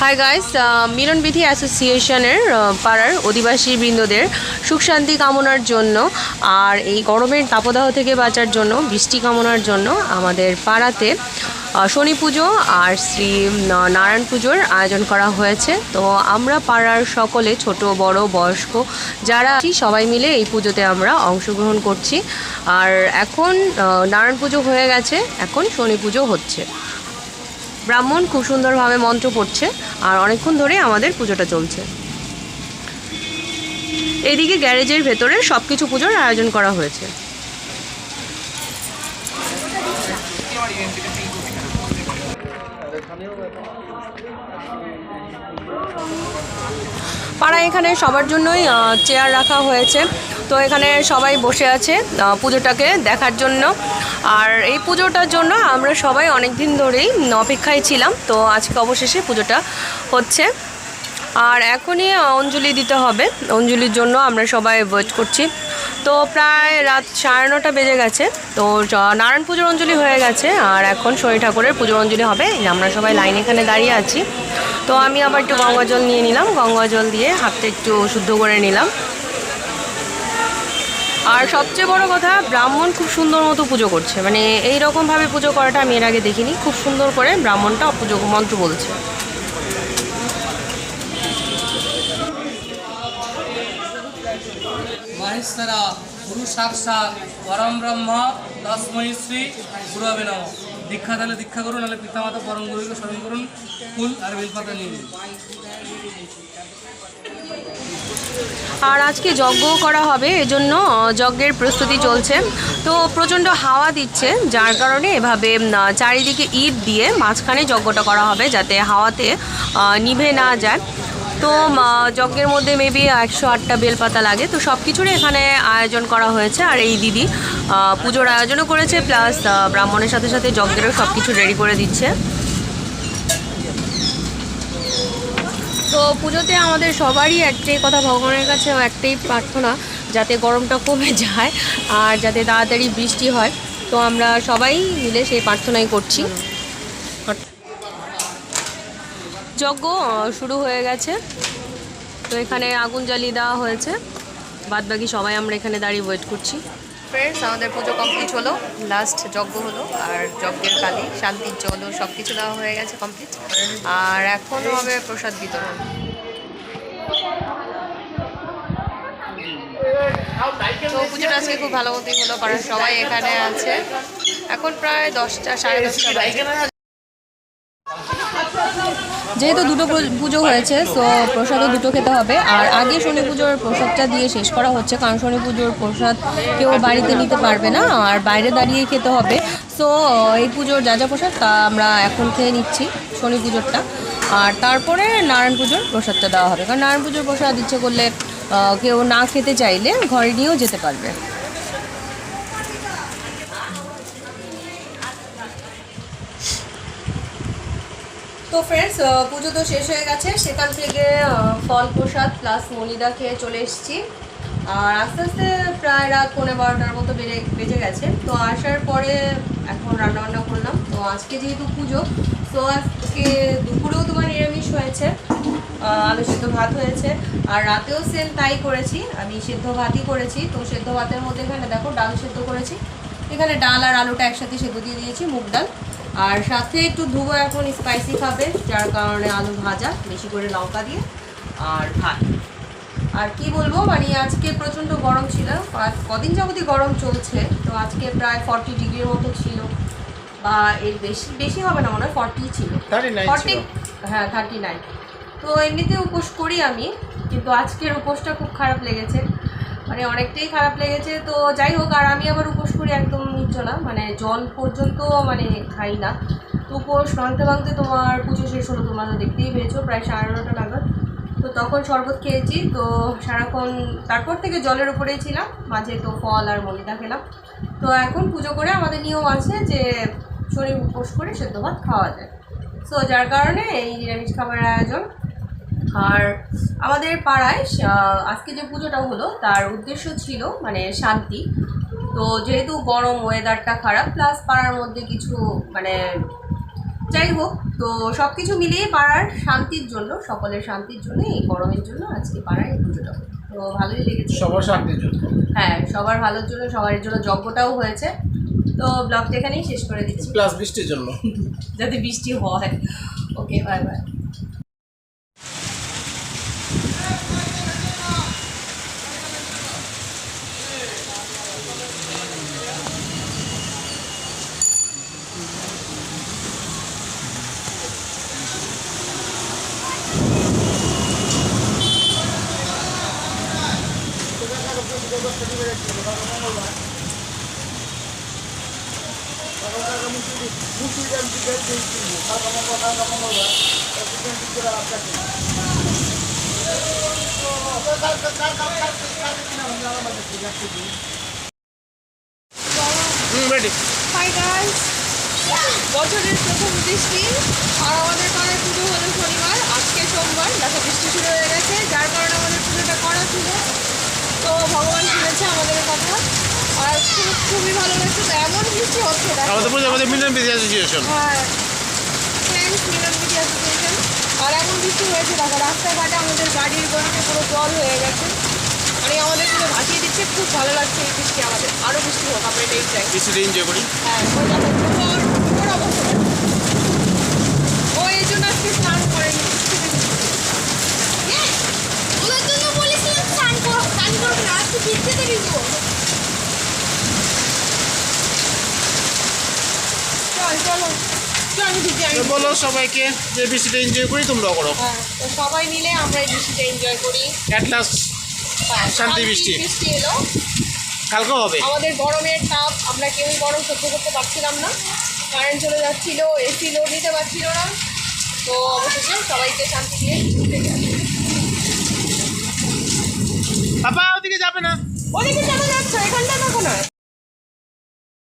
Hi guys মিলন বিধি অ্যাসোসিয়েশনের পাড়ার অধিবাসী বৃন্দদের সুখ শান্তি কামনার জন্য আর এই গরমের তাপদাহ থেকে বাঁচার জন্য, বৃষ্টি কামনার জন্য আমাদের পাড়াতে শনি পুজো আর শ্রী নারায়ণ পুজোর আয়োজন করা হয়েছে। তো আমরা পাড়ার সকলে, ছোট, বড়, বয়স্ক যারা সবাই মিলে এই পুজোতে আমরা অংশগ্রহণ করছি। আর এখন নারায়ণ পুজো হয়ে গেছে, এখন শনি পুজো হচ্ছে। ব্রাহ্মণ খুব সুন্দরভাবে মন্ত্র পড়ছে আর অনেকক্ষণ ধরে আমাদের পুজোটা চলছে। এইদিকে গ্যারেজের ভেতরে সব কিছু পুজোর আয়োজন করা হয়েছে। পাড়া এখানে সবার জন্যই চেয়ার রাখা হয়েছে। তো এখানে সবাই বসে আছে পুজোটাকে দেখার জন্য। আর এই পুজোটার জন্য আমরা সবাই অনেক দিন ধরেই অপেক্ষায় ছিলাম, তো আজকে অবশেষে পুজোটা হচ্ছে। আর এখনই অঞ্জলি দিতে হবে, অঞ্জলির জন্য আমরা সবাই ওয়েট করছি। তো প্রায় রাত সাড়ে নটা বেজে গেছে, তো নারায়ণ পুজোর অঞ্জলি হয়ে গেছে, আর এখন শনি ঠাকুরের পুজোর অঞ্জলি হবে আমরা সবাই লাইন এখানে দাঁড়িয়ে আছি। তো আমি আবার একটু গঙ্গা জল নিয়ে নিলাম, গঙ্গা জল দিয়ে হাতটা একটু শুদ্ধ করে নিলাম। আর সবচেয়ে বড় কথা, ব্রাহ্মণ খুব সুন্দর মতো পুজো করছে। মানে এই রকমভাবে পুজো করাটা আমি এর আগে দেখিনি। খুব সুন্দর করে ব্রাহ্মণটা পুজো মন্ত্র বলছে। মহেশ্বরা গুরু সাক্ষাৎ পরম ব্রহ্ম দশমহী শ্রী গুরু নম। দীক্ষা তাহলে দীক্ষা করুন, নাহলে পিতামাতা পরম গুরুকে স্মরণ করুন, ফুল আর বেলপাতা নিয়ে আর আজকে যজ্ঞ করা হবে, এজন্য যজ্ঞের প্রস্তুতি চলছে। তো প্রচণ্ড হাওয়া দিচ্ছে, যার কারণে এভাবে চারিদিকে ইট দিয়ে মাঝখানে যজ্ঞটা করা হবে, যাতে হাওয়াতে নিভে না যায়। তো যজ্ঞের মধ্যে মেবি একশো আটটা বেলপাতা লাগে। তো সব কিছুরই এখানে আয়োজন করা হয়েছে। আর এই দিদি পুজোর আয়োজনও করেছে, প্লাস ব্রাহ্মণের সাথে সাথে যজ্ঞেরও সব কিছু রেডি করে দিচ্ছে। তো পুজোতে আমাদের সবারই একটাই কথা, ভগবানের কাছে একটাই প্রার্থনা, যাতে গরমটা কমে যায় আর যাতে তাড়াতাড়ি বৃষ্টি হয়। তো আমরা সবাই মিলে সেই প্রার্থনাই করছি। যজ্ঞ শুরু হয়ে গেছে। তো এখানে আগুন জ্বালিয়ে দেওয়া হয়েছে। বাদবাকি সবাই আমরা এখানে দাঁড়িয়ে ওয়েট করছি। ফ্রেন্ডস আমাদের পুজো কমপ্লিট হলো। লাস্ট যজ্ঞ হলো আর যজ্ঞের কালে, শান্তির জলও সব কিছু দেওয়া হয়ে গেছে কমপ্লিট আর এখন হবে প্রসাদ বিতরণ। তো পুজোটা আজকে খুব ভালো মতোই হলো, কারণ সবাই এখানে আছে। এখন প্রায় দশটা, সাড়ে দশটা যেহেতু দুটো পুজো হয়েছে, সো প্রসাদও দুটো খেতে হবে। আর আগে শনি পুজোর প্রসাদটা দিয়ে শেষ করা হচ্ছে, কারণ শনি পুজোর প্রসাদ কেউ বাড়িতে নিতে পারবে না, আর বাইরে দাঁড়িয়ে খেতে হবে। সো, এই পুজোর যা যা প্রসাদ, তা আমরা এখন খেয়ে নিচ্ছি শনি পুজোরটা। আর তারপরে নারায়ণ পুজোর প্রসাদটা দেওয়া হবে, কারণ নারায়ণ পুজোর প্রসাদ ইচ্ছে করলে কেউ না খেতে চাইলে ঘরে নিয়েও যেতে পারবে। তো ফ্রেন্ডস পুজো তো শেষ হয়ে গেছে। সেখান থেকে ফল প্রসাদ প্লাস মলিদা খেয়ে চলে এসেছি। আর আস্তে আস্তে প্রায় রাত পৌনে বারোটার মতো বেড়ে, বেজে গেছে। তো আসার পরে এখন রান্না বান্না করলাম। তো আজকে যেহেতু পুজো, তো আজকে দুপুরেও তোমার নিরামিষ হয়েছে আলু সেদ্ধ ভাত হয়েছে। আর রাতেও সেম তাই করেছি। আমি সেদ্ধ ভাতই করেছি। তো সেদ্ধ ভাতের মধ্যে এখানে দেখো ডাল সেদ্ধ করেছি। এখানে ডাল আর আলুটা একসাথে সেদ্ধ দিয়ে দিয়েছি, মুগ ডাল। আর সাথে একটু ধুবো এখন স্পাইসি খাবে যার কারণে আলু ভাজা বেশি করে লঙ্কা দিয়ে আর ভাত। আর কি বলব মানে আজকে প্রচণ্ড গরম ছিল আর কদিন যাবতই গরম চলছে তো আজকে প্রায় ফর্টি ডিগ্রির মতো ছিল বা এর বেশি বেশি হবে না মনে হয় ফর্টি ছিল। ফর্টি হ্যাঁ থার্টি নাইন তো এমনিতে উপোস করি আমি কিন্তু আজকের উপোসটা খুব খারাপ লেগেছে। মানে অনেকটাই খারাপ লেগেছে। তো যাই হোক, আর আমি আবার উপোস করি একদম নিচ্ছ না মানে জল পর্যন্ত মানে খাই না। তো উপোস ভাঙতে ভাঙতে তোমার পুজো শেষ হলো, তোমরা দেখতেই পেয়েছ, প্রায় সাড়ে নটা নাগাদ। তো তখন শরবত খেয়েছি। তো সারাক্ষণ তারপর থেকে জলের উপরেই ছিলাম। মাঝে তো ফল আর মলিদা খেলাম। তো এখন পুজো করে আমাদের নিয়ম আছে যে শরীর উপোস করে সেদ্ধ ভাত খাওয়া যায়। সো যার কারণে এই নিরামিষ খাবারের আয়োজন আর আমাদের পাড়ায় আজকে যে পুজোটা হলো তার উদ্দেশ্য ছিল মানে শান্তি। তো যেহেতু গরম ওয়েদারটা খারাপ প্লাস পাড়ার মধ্যে কিছু মানে যাই হোক তো সব কিছু মিলিয়ে পাড়ার শান্তির জন্য সকলের শান্তির জন্য এই গরমের জন্য আজকে পাড়ায় এই পুজোটা। তো ভালোই লেগেছে। সবার শান্তির জন্য। হ্যাঁ সবার ভালোর জন্য সবার জন্য যজ্ঞটাও হয়েছে। তো ব্লগটা এখানেই শেষ করে দিচ্ছি। প্লাস বৃষ্টির জন্য। যাতে বৃষ্টি হয়। Okay bye bye hmm ready hi guys বছরের প্রথম বৃষ্টি আর আমাদের পাড়ায় পুজো হলো শনিবার। আজকে সোমবার, দেখো বৃষ্টি শুরু হয়ে গেছে। যার কারণে আমাদের পুজোটা করা ছিল তো ভগবান শুনেছে আমাদের কথা। আর খুব খুবই ভালো লাগছে। তো এমন বৃষ্টি হচ্ছে আমাদের মিলন বিজি অ্যাসোসিয়েশন হ্যাঁ। ফ্রেন্ডস মিলন মিডিয়া অ্যাসোসিয়েশন আর এমন বৃষ্টি হয়েছে দেখো রাস্তাঘাটে আমাদের গাড়ির গলিতে পুরো জল হয়ে গেছে। মানে আমাদের পুরো ভাসিয়ে দিচ্ছে। খুব ভালো লাগছে এই বৃষ্টি আমাদের। আরও বৃষ্টি হোক আমরা এটাই চাই। বৃষ্টিটা এনজয় করি। হ্যাঁ ওই দেখো পুকুর পুকুর অবস্থা দেখো। ও এই জন্য আজকে স্নান করেনি ওদের জন্য বলেছিলাম স্নান কর স্নান করবে না আজকে ভিজতে দেবি গো চল চলো চল আমি ভিজে আমি তো বলো সবাইকে যে বৃষ্টিটা এনজয় করি তোমরাও করো। হ্যাঁ তো সবাই মিলে আমরা এই বৃষ্টিটা এনজয় করি। অ্যাট লাস্ট হ্যাঁ, শান্তি বৃষ্টি। বৃষ্টি এলো। কালকেও হবে। আমাদের গরমের তাপ আমরা কেউই গরম সহ্য করতে পারছিলাম না। কারেন্ট চলে যাচ্ছিল এসি লোড নিতে পারছিল না। তো অবশেষে সবাইকে শান্তি দিয়ে ঘুরতে গেছে পাপা ওদিকে যাবে না। ওদিকে যাব